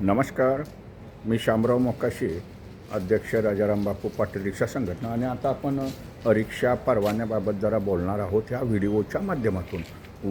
नमस्कार. मी शामराव मोकाशी अध्यक्ष राजाराम बापू पाटील रिक्षा संघटना. आणि आता आपण रिक्षा परवान्याबाबत जरा बोलणार आहोत ह्या व्हिडिओच्या माध्यमातून.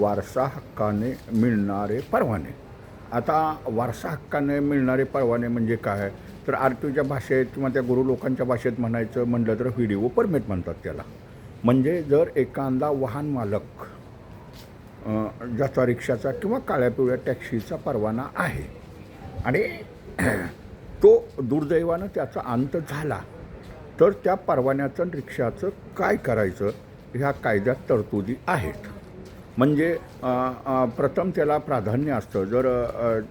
वारसा हक्काने मिळणारे परवाने. आता वारसा हक्काने मिळणारे परवाने म्हणजे काय? तर आर टीच्या भाषेत किंवा त्या गुरु लोकांच्या भाषेत म्हणायचं म्हणलं तर व्हिडिओ परमिट म्हणतात त्याला. म्हणजे जर एखादा वाहन मालक ज्याचा रिक्षाचा किंवा काळ्या पिवळ्या टॅक्सीचा परवाना आहे आणि तो दुर्दैवानं त्याचा अंत झाला. तर त्या परवान्याचं रिक्षाचं काय करायचं? ह्या कायद्यात तरतुदी आहेत. म्हणजे प्रथम त्याला प्राधान्य असतं. जर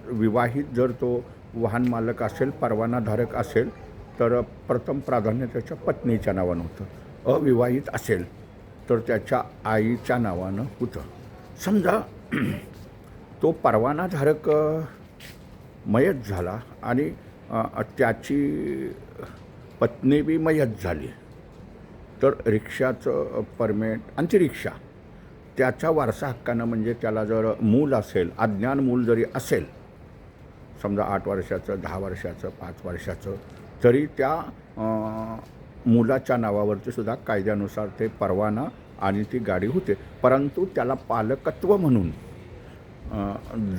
विवाहित जर तो वाहन मालक असेल परवानाधारक असेल तर प्रथम प्राधान्य त्याच्या पत्नीच्या नावानं होतं. अविवाहित असेल तर त्याच्या आईच्या नावानं होतं. समजा तो परवानाधारक मयत झाला आणि त्याची पत्नी बी मयत झाली. तर रिक्षाचं परमेट आणि ती रिक्षा त्याच्या वारसा हक्कानं म्हणजे त्याला जर मूल असेल अज्ञान मूल जरी असेल समजा आठ वर्षाचं दहा वर्षाचं पाच वर्षाचं तरी त्या मुलाच्या नावावरती सुद्धा कायद्यानुसार ते परवाना आणि ती गाडी होते. परंतु त्याला पालकत्व म्हणून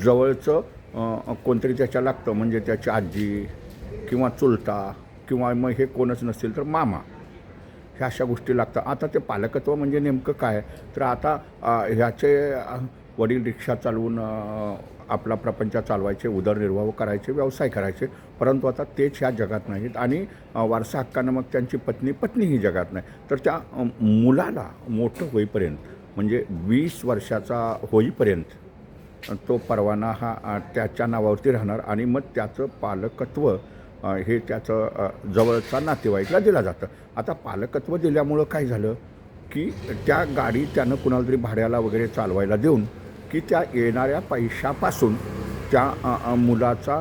जवळचं कोणतरी त्याच्या लागतं म्हणजे त्याची आजी किंवा चुलता किंवा मग हे कोणच नसतील तर मामा. ह्या अशा गोष्टी लागतात. आता ते पालकत्व म्हणजे नेमकं काय? तर आता ह्याचे वडील रिक्षा चालवून आपला प्रपंच चालवायचे उदरनिर्वाह करायचे व्यवसाय करायचे परंतु आता तेच ह्या जगात नाहीत आणि वारसा हक्कानं मग त्यांची पत्नी पत्नीही जगात नाही. तर त्या मुलाला मोठं होईपर्यंत म्हणजे वीस वर्षाचा होईपर्यंत तो परवाना हा त्याच्या नावावरती राहणार आणि मग त्याचं पालकत्व हे त्याचं जवळचा नातेवाईकला दिला जातं. आता पालकत्व दिल्यामुळं काय झालं की त्या गाडी त्यानं कुणाला तरी भाड्याला वगैरे चालवायला देऊन की त्या येणाऱ्या पैशापासून त्या मुलाचा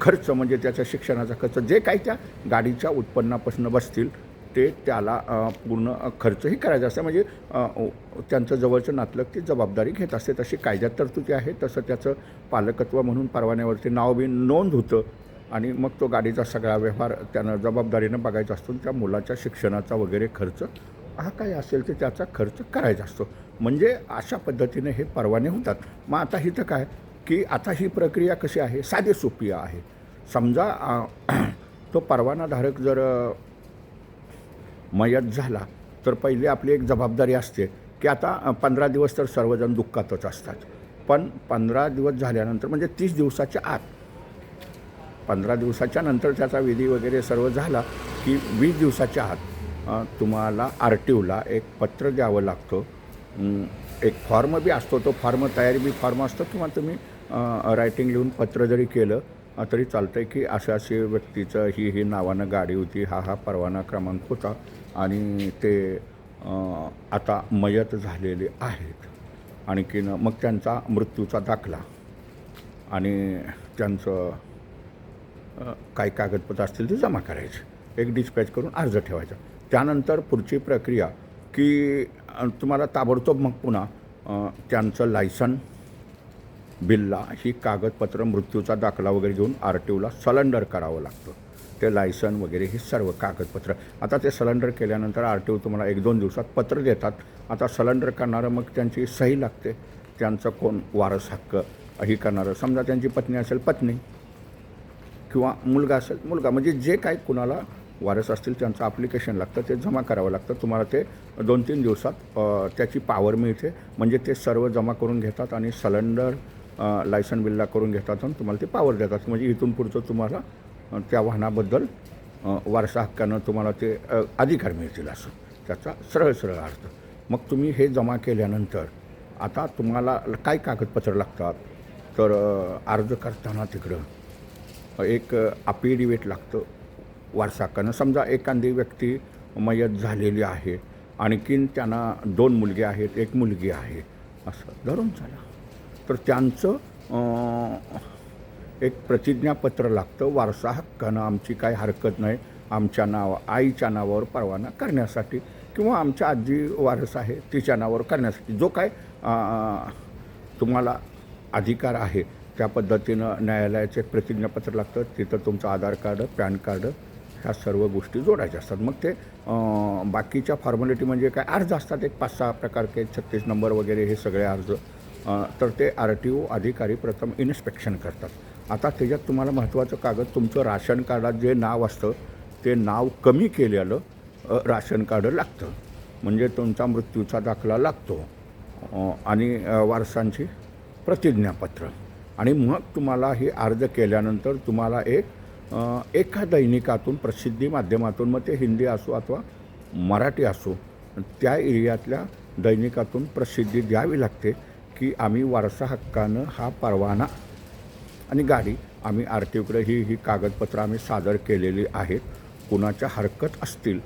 खर्च म्हणजे त्याच्या शिक्षणाचा खर्च जे काही त्या गाडीच्या उत्पन्नापासून बसतील ते त्याला पूर्ण खर्चही करायचा असतं. म्हणजे त्यांचं जवळचं नातलग ती जबाबदारी घेत असते. तशी कायद्यात तरतुदी आहे तसं त्याचं पालकत्व म्हणून परवान्यावरती नाव बी नोंद होतं. आणि मग तो गाडीचा सगळा व्यवहार त्यानं जबाबदारीनं बघायचा असतो. त्या मुलाच्या शिक्षणाचा वगैरे खर्च हा काय असेल ते त्याचा खर्च करायचा असतो. म्हणजे अशा पद्धतीने हे परवाने होतात. मग आता इथं काय की आता ही प्रक्रिया कशी आहे? साधी सोपी आहे. समजा तो परवानाधारक जर मयत झाला तर पहिली आपली एक जबाबदारी असते की आता पंधरा दिवस तर सर्वजण दुःखातच असतात. पण पंधरा दिवस झाल्यानंतर म्हणजे तीस दिवसाच्या आत. पंधरा दिवसाच्या नंतर त्याचा विधी वगैरे सर्व झाला की वीस दिवसाच्या आत तुम्हाला आर टी ओला एक पत्र द्यावं लागतं. एक फॉर्म बी असतो तो फॉर्म तयारी बी फॉर्म असतो किंवा तुम्ही रायटिंग लिहून पत्र जरी केलं तरी चालतं आहे की अशा अशी व्यक्तीचं ही ही नावानं गाडी होती. हा हा परवाना क्रमांक होता. आणि ते आता मयत झालेले आहेत. आणखीन मग त्यांचा मृत्यूचा दाखला. आणि त्यांचं काय कागदपत्र असतील ते जमा करायचे. एक डिस्पॅच करून अर्ज ठेवायचा. त्यानंतर पुढची प्रक्रिया की तुम्हाला ताबडतोब मग पुन्हा त्यांचं लायसन बिल्ला ही कागदपत्र मृत्यूचा दाखला वगैरे घेऊन आर टी ओला सलेंडर करावं लागतं. ते लायसन वगैरे हे सर्व कागदपत्र. आता ते सलेंडर केल्यानंतर आर टी ओ तुम्हाला एक दोन दिवसात पत्र देतात. आता सलेंडर करणारं मग त्यांची सही लागते. त्यांचं कोण वारस हक्क ही करणारं. समजा त्यांची पत्नी असेल पत्नी किंवा मुलगा असेल मुलगा. म्हणजे जे काय कुणाला वारस असतील त्यांचं ॲप्लिकेशन लागतं ते जमा करावं लागतं. तुम्हाला ते दोन तीन दिवसात त्याची पावर मिळते. म्हणजे ते सर्व जमा करून घेतात आणि सलेंडर लायसन बिल्ला करून घेतात आणि तुम्हाला ते पावर देतात. म्हणजे इथून पुढचं तुम्हाला त्या वाहनाबद्दल वारसा हक्कानं तुम्हाला ते अधिकार मिळतील असं. त्याचा सरळ सरळ अर्थ. मग तुम्ही हे जमा केल्यानंतर आता तुम्हाला काय कागदपत्र लागतात? तर अर्ज करताना तिकडं एक अपिडिवेट लागतं. वारसा हक्कानं. समजा एखादी व्यक्ती मयत झालेली आहे आणखीन त्यांना दोन मुलगे आहेत एक मुलगी आहे असं. धरून चला. तर त्यांचं एक प्रतिज्ञापत्र लागतं वारसा हक्कानं आमची काही हरकत नाही. आमच्या नाव आईच्या नावावर परवाना करण्यासाठी किंवा आमच्या आजी वारस आहे तिच्या नावावर करण्यासाठी. जो काय तुम्हाला अधिकार आहे त्या पद्धतीनं न्यायालयाचे एक प्रतिज्ञापत्र लागतं. तिथं तुमचं आधार कार्ड पॅन कार्ड ह्या सर्व गोष्टी जोडायच्या असतात. मग ते बाकीच्या फॉर्मॅलिटी म्हणजे काय? अर्ज असतात एक पाच सहा प्रकारचे छत्तीस नंबर वगैरे हे सगळे अर्ज. तर ते आर टी ओ अधिकारी प्रथम इन्स्पेक्शन करतात. आता त्याच्यात तुम्हाला महत्त्वाचं कागद तुमचं राशन कार्डात जे नाव असतं ते नाव कमी केलेलं राशन कार्ड लागतं. म्हणजे तुमचा मृत्यूचा दाखला लागतो. आणि वारसांची प्रतिज्ञापत्र. आणि मग तुम्हाला हे अर्ज केल्यानंतर तुम्हाला एक एका दैनिकातून प्रसिद्धी माध्यमातून मग ते हिंदी असो अथवा मराठी असो त्या एरियातल्या दैनिकातून प्रसिद्धी द्यावी लागते. की आम्ही वारसा हक्कानं हा परवाना आणि गाडी आम्ही आर टी ओकडे ही ही कागदपत्रं आम्ही सादर केलेली आहेत. कुणाच्या हरकत असतील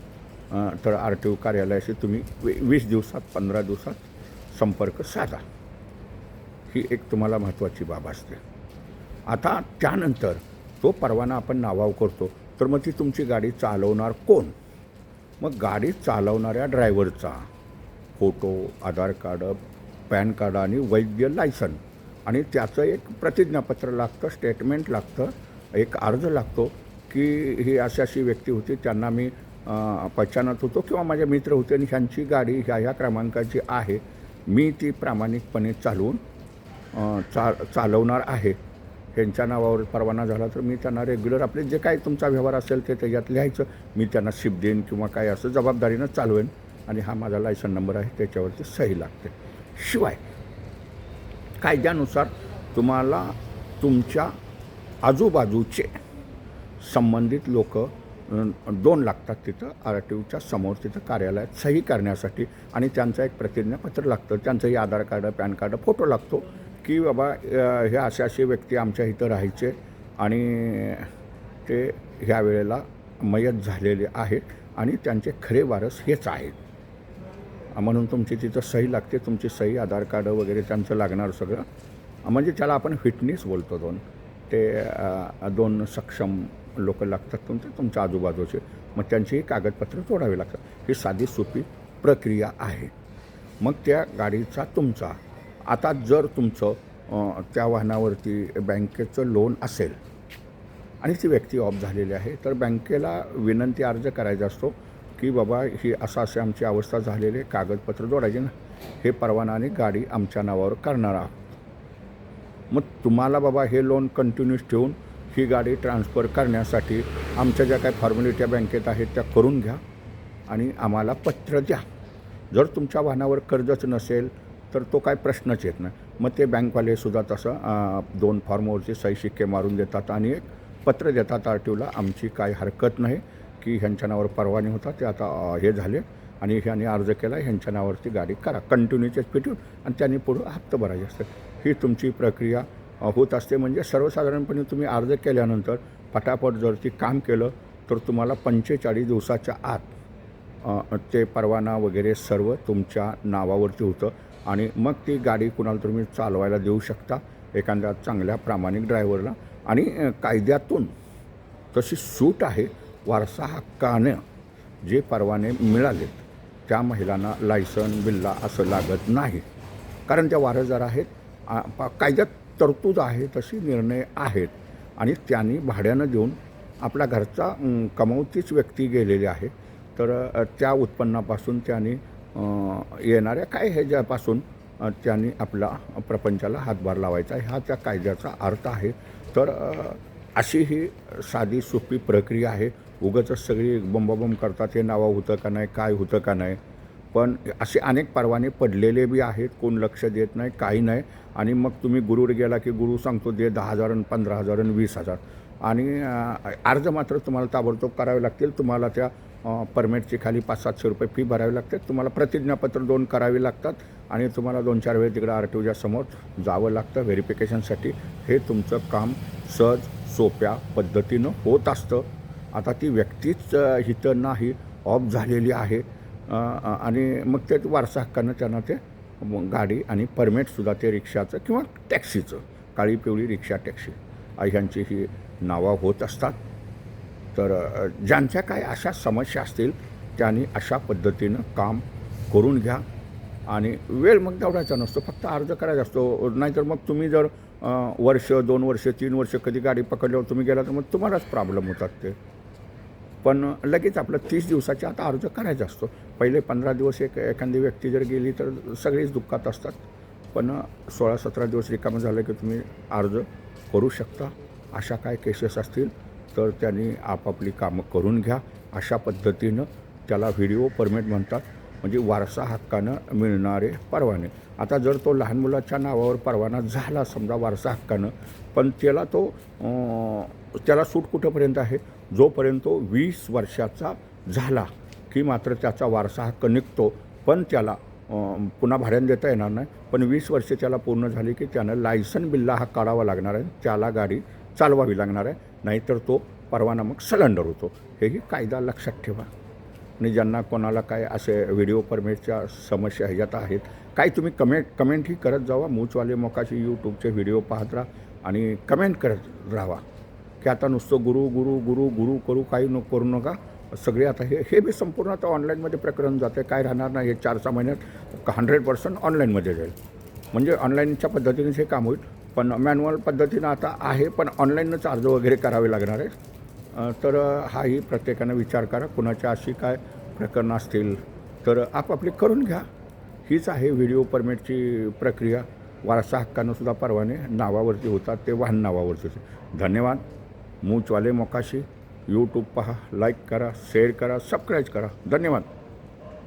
तर आर टी ओ कार्यालयाशी तुम्ही वी वीस दिवसात पंधरा दिवसात संपर्क साधा. ही एक तुम्हाला महत्त्वाची बाब असते. आता त्यानंतर तो परवाना आपण नावाव करतो तर मग ती तुमची गाडी चालवणार कोण? मग गाडी चालवणाऱ्या ड्रायव्हरचा photo Aadhaar card pan card आणि वैद्य लायसन. आणि त्याचं एक प्रतिज्ञापत्र लागतं स्टेटमेंट लागतं एक अर्ज लागतो की ही अशी अशी व्यक्ती होती त्यांना मी पहचानत होतो किंवा माझे मित्र होते आणि ह्यांची गाडी ह्या ह्या क्रमांकाची आहे. मी ती प्रामाणिकपणे चालवून चा चालवणार आहे. ह्यांच्या नावावर परवाना झाला तर मी त्यांना रेग्युलर आपले जे काही तुमचा व्यवहार असेल ते त्याच्यात लिहायचं. मी त्यांना शिप देईन किंवा काय असं जबाबदारीनं चालवेन आणि हा माझा लायसन नंबर आहे त्याच्यावरती सही लागते. शिवाय कायद्यानुसार तुम्हाला तुमच्या आजूबाजूचे संबंधित लोक दोन लागतात तिथं आर टी ओच्या समोर तिथं कार्यालयात सही करण्यासाठी आणि त्यांचं एक प्रतिज्ञापत्र लागतं. त्यांचंही Aadhaar card pan card photo लागतो की बाबा हे असे असे व्यक्ती आमच्या इथं राहायचे आणि ते ह्या वेळेला मयत झालेले आहेत आणि त्यांचे खरे वारस हेच आहेत. म्हणून तुमची तिथं सही लागते तुमची सही आधार कार्ड वगैरे त्यांचं लागणार सगळं. म्हणजे त्याला आपण फिटनेस बोलतो दोन ते दोन सक्षम लोक लागतात तुमचे तुमच्या आजूबाजूचे. मग त्यांची कागदपत्र जोडावी लागतात. ही साधी सोपी प्रक्रिया आहे. मग त्या गाडीचा तुमचा आता जर तुमचं त्या वाहनावरती बँकेचं लोन असेल आणि ती व्यक्ती ऑफ झालेली आहे तर बँकेला विनंती अर्ज करायचा असतो. की बाबा ही असं असे आमची अवस्था झालेली आहे, कागदपत्र जोडायचे ना हे परवाना आणि गाडी आमच्या नावावर करणार आहोत. मग तुम्हाला बाबा हे लोन कंटिन्यूस ठेवून ही गाडी ट्रान्सफर करण्यासाठी आमच्या ज्या काही फॉर्मॅलिट्या बँकेत आहेत त्या करून घ्या आणि आम्हाला पत्र द्या. जर तुमच्या वाहनावर कर्जच नसेल तर तो काय प्रश्नच येत नाही. मग ते बँकवाले सुद्धा तसं दोन फॉर्मवरचे सही शिक्के मारून देतात आणि एक पत्र देतात आर टी ओला आमची काय हरकत नाही. की ह्यांच्या नावावर परवाने होता ते आता हे झाले आणि ह्यांनी अर्ज केला ह्यांच्या नावावरती गाडी करा कंटिन्यूचेच पेटून आणि त्यांनी पुढं हप्ता भरायचे असते. ही तुमची प्रक्रिया होत असते म्हणजे सर्वसाधारणपणे तुम्ही अर्ज केल्यानंतर पटापट जर ती काम केलं तर तुम्हाला पंचेचाळीस दिवसाच्या आत ते परवाना वगैरे सर्व तुमच्या नावावरती होतं आणि मग ती गाडी कुणाला तुम्ही चालवायला देऊ शकता एखाद्या चांगल्या प्रामाणिक ड्रायव्हरला आणि कायद्यातून तशी सूट आहे वारसा हक्कानं जे परवाने मिळालेत त्या महिलांना लायसन बिल्ला असं लागत नाही. कारण त्या वारसदार आहेत कायद्यात तरतूद आहे तशी निर्णय आहेत. आणि त्यांनी भाड्यानं देऊन आपल्या घरचा कमावतीच कमवतीच व्यक्ती गेलेली आहे. तर त्या उत्पन्नापासून त्यांनी येणाऱ्या काय ह्याच्यापासून त्यांनी आपला प्रपंचाला हातभार लावायचा हा त्या कायद्याचा अर्थ आहे. तर अशी ही साधी सोपी प्रक्रिया आहे. उगाच सगळी बंबाबंब करतात हे नावं होतं का नाही काय होतं का नाही. पण असे अनेक परवाने पडलेले बी आहेत कोण लक्ष देत नाही काही नाही. आणि मग तुम्ही गुरुवर गेला की गुरु सांगतो दे दहा हजार आणि पंधरा हजार आणि वीस हजार. आणि अर्ज मात्र तुम्हाला ताबडतोब करावे लागतील. तुम्हाला त्या परमिटची खाली पाच सातशे रुपये फी भरावी लागते. तुम्हाला प्रतिज्ञापत्र दोन करावी लागतात. आणि तुम्हाला दोन चार वेळ तिकडं आर टी ओच्या समोर जावं लागतं. व्हेरिफिकेशनसाठी हे तुमचं काम सहज सोप्या पद्धतीनं होत असतं. आता ती व्यक्तीच अ, इथं नाही ऑफ झालेली आहे. आणि मग ते वारसा हक्कानं त्यांना ते गाडी आणि परमिटसुद्धा ते रिक्षाचं किंवा टॅक्सीचं काळी पिवळी रिक्षा टॅक्सी ह्यांची ही नावं होत असतात. तर ज्यांच्या काय अशा समस्या असतील त्यांनी अशा पद्धतीनं काम करून घ्या. आणि वेळ मग दौडायचा नसतो फक्त अर्ज करायचा असतो. नाहीतर मग तुम्ही जर वर्ष दोन वर्ष तीन वर्ष कधी गाडी पकडल्यावर तुम्ही गेला तर मग तुम्हालाच प्रॉब्लेम होतात ते. पण लगेच आपलं तीस दिवसाच्या आता अर्ज करायचा असतो. पहिले पंधरा दिवस एक एखादी व्यक्ती जर गेली तर सगळीच दुःखात असतात. पण सोळा सतरा दिवस रिकामं झालं की तुम्ही अर्ज करू शकता. अशा काय केसेस असतील तर त्यांनी आपापली कामं करून घ्या. अशा पद्धतीनं त्याला व्हिडिओ परमिट म्हणतात. म्हणजे वारसा हक्कानं मिळणारे परवाने. आता जर तो लहान मुलाच्या नावावर परवाना झाला समजा वारसा हक्कानं पण त्याला तो त्याला सूट कुठंपर्यंत आहे? जोपर्यंत तो वीस वर्षाचा झाला की मात्र त्याचा वारसा हक्क निघतो पण त्याला पुन्हा भाड्यानं देता येणार नाही. पण वीस वर्षे त्याला पूर्ण झाली की त्यानं लायसन बिल्ला हा काढावा लागणार आहे त्याला गाडी चालवावी लागणार आहे नाहीतर तो परवाना मग सलेंडर होतो. हेही कायदा लक्षात ठेवा. आणि ज्यांना कोणाला काय असे व्हिडिओ परमिटच्या समस्या ह्याच्यात आहेत काही तुम्ही कमेंट कमेंटही करत जावा. मूचवाले मोकाशी यूट्यूबचे व्हिडिओ पाहत राहा आणि कमेंट करत राहावा की आता नुसतं गुरु गुरु गुरु गुरु करू काही न करू नका. सगळे आता हे हे बी संपूर्ण आता ऑनलाईनमध्ये प्रकरण जाते. काय राहणार नाही हे चार सहा महिन्यात हंड्रेड पर्सेंट ऑनलाईनमध्ये जाईल. म्हणजे ऑनलाईनच्या पद्धतीनेच हे काम होईल. पण मॅन्युअल पद्धतीनं आता आहे पण ऑनलाईनच अर्ज वगैरे करावे लागणार आहे तर हाही प्रत्येकानं विचार करा कुणाच्या अशी काय प्रकरणं असतील तर आपापली करून घ्या. हीच आहे व्हिडिओ परमिटची प्रक्रिया. वारसा हक्कानंसुद्धा परवाने नावावरती होतात ते वाहन नावावरती होते. धन्यवाद. मूचवाले मोकाशी. यूट्यूब पहा लाईक करा शेअर करा सबस्क्राईब करा. धन्यवाद.